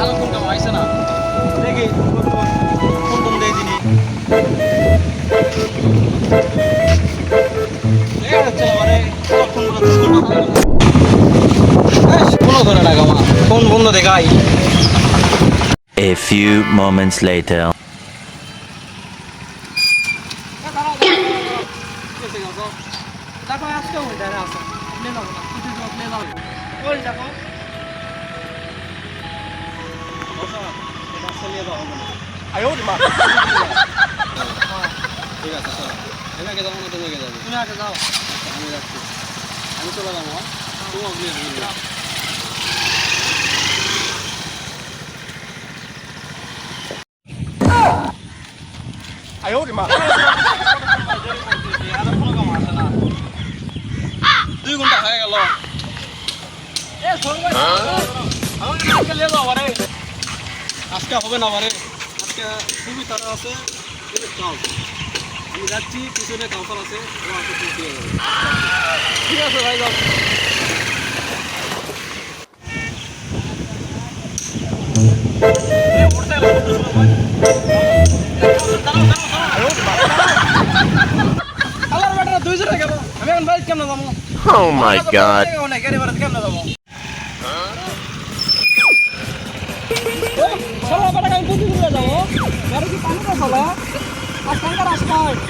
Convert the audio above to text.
কালো কোনটা হয়েছে না। দেখি কোন কোন দেয় তিনি। কোন মানে বন্ধ দেখাই। A few moments later. তারপর আজকেও ওইটা আছে। প্লেন হবে না কিছু প্লেন হবে। ওই দেখো। ঠিক আছে চলো আমি আগে যাব না তুমি আগে যাবে তুমি আগে যাও আমি যাচ্ছি আমি চলে যাব হ্যাঁ? তুমি অগ্নি যাও দুই ঘণ্টা হয়ে গেল আজকে হবে না বারে। আজকে খুবই তারা আছে। আমি যাচ্ছি পিছনে কাউন্টার আছে। ঠিক আছে ভাই যাও। আল্লাহর বেটা দুই আমি এখন বাইক কেমনে যাব? Oh my god. অনেক গাড়ি ভাড়া কেমনে যাব চলো কি আমি বুদ্ধি করে যাব গাড়ি কি